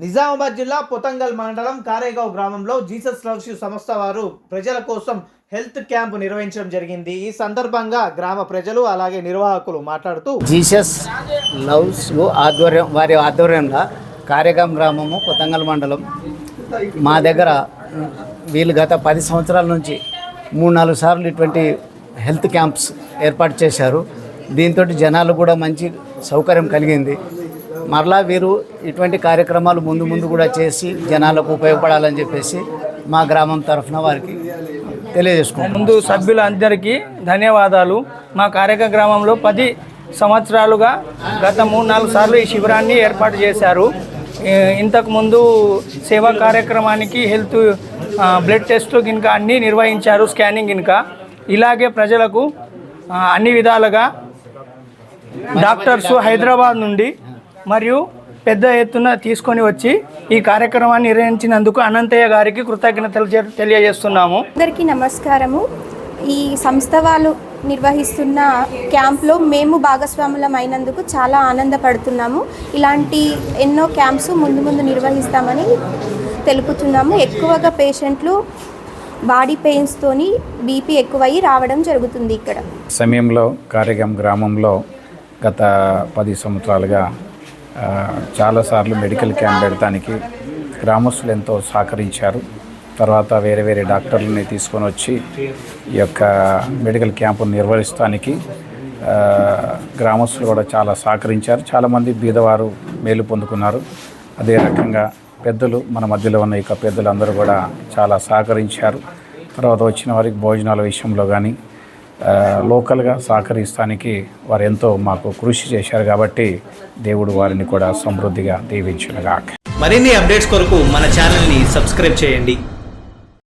నిజామాబాద్ జిల్లా పొతంగల్ మండలం కారేగావ్ గ్రామంలో జీసస్ లవ్స్ సంస్థ వారు ప్రజల కోసం హెల్త్ క్యాంప్ నిర్వహించడం జరిగింది. ఈ సందర్భంగా గ్రామ ప్రజలు అలాగే నిర్వాహకులు మాట్లాడుతూ జీసస్ లవ్స్ ఆధ్వర్యం వారి ఆధ్వర్యంలో కారేగాం గ్రామము పొతంగల్ మండలం మా దగ్గర వీళ్ళు గత పది సంవత్సరాల నుంచి మూడు నాలుగు సార్లు ఇటువంటి హెల్త్ క్యాంప్స్ ఏర్పాటు చేశారు. దీంతో జనాలు కూడా మంచి సౌకర్యం కలిగింది. మరలా వీరు ఇటువంటి కార్యక్రమాలు ముందు ముందు కూడా చేసి జనాలకు ఉపయోగపడాలని చెప్పేసి మా గ్రామం తరఫున వారికి తెలియజేసుకుంటాం ముందు సభ్యులందరికీ ధన్యవాదాలు. మా కార్యక గ్రామంలో పది సంవత్సరాలుగా గత మూడు నాలుగు సార్లు ఈ శిబిరాన్ని ఏర్పాటు చేశారు. ఇంతకుముందు సేవా కార్యక్రమానికి హెల్త్ బ్లడ్ టెస్ట్లు ఇంకా అన్నీ నిర్వహించారు స్కానింగ్ ఇంకా ఇలాగే ప్రజలకు అన్ని విధాలుగా డాక్టర్స్ హైదరాబాద్ నుండి మరియు పెద్ద ఎత్తున తీసుకొని వచ్చి ఈ కార్యక్రమాన్ని నిర్వహించినందుకు అనంతయ్య గారికి కృతజ్ఞతలు తెలియజేస్తున్నాము. అందరికీ నమస్కారము. ఈ సంస్థ వాళ్ళు నిర్వహిస్తున్న క్యాంప్లో మేము భాగస్వాములం అయినందుకు చాలా ఆనందపడుతున్నాము. ఇలాంటి ఎన్నో క్యాంప్స్ ముందు ముందు నిర్వహిస్తామని తెలుపుతున్నాము. ఎక్కువగా పేషెంట్లు బాడీ పెయిన్స్తోని బీపీ ఎక్కువయ్యి రావడం జరుగుతుంది ఇక్కడ. సమయంలో కార్యగం గ్రామంలో గత పది సంవత్సరాలుగా చాలాసార్లు మెడికల్ క్యాంప్ పెడటానికి గ్రామస్తులు ఎంతో సహకరించారు. తర్వాత వేరే వేరే డాక్టర్లని తీసుకొని వచ్చి ఈ యొక్క మెడికల్ క్యాంపు నిర్వహిస్తానికి గ్రామస్తులు కూడా చాలా సహకరించారు. చాలామంది బీదవారు మేలు పొందుకున్నారు. అదే రకంగా పెద్దలు మన మధ్యలో ఉన్న ఇక పెద్దలు అందరూ కూడా చాలా సహకరించారు. తర్వాత వచ్చిన వారికి భోజనాల విషయంలో కానీ లోకల్గా సహకరిస్తానికి వారు ఎంతో మాకు కృషి చేశారు కాబట్టి దేవుడు వారిని కూడా సమృద్ధిగా దీవించునుగాక. మరిన్ని అప్డేట్స్ కొరకు మన ఛానల్ని సబ్స్క్రైబ్ చేయండి.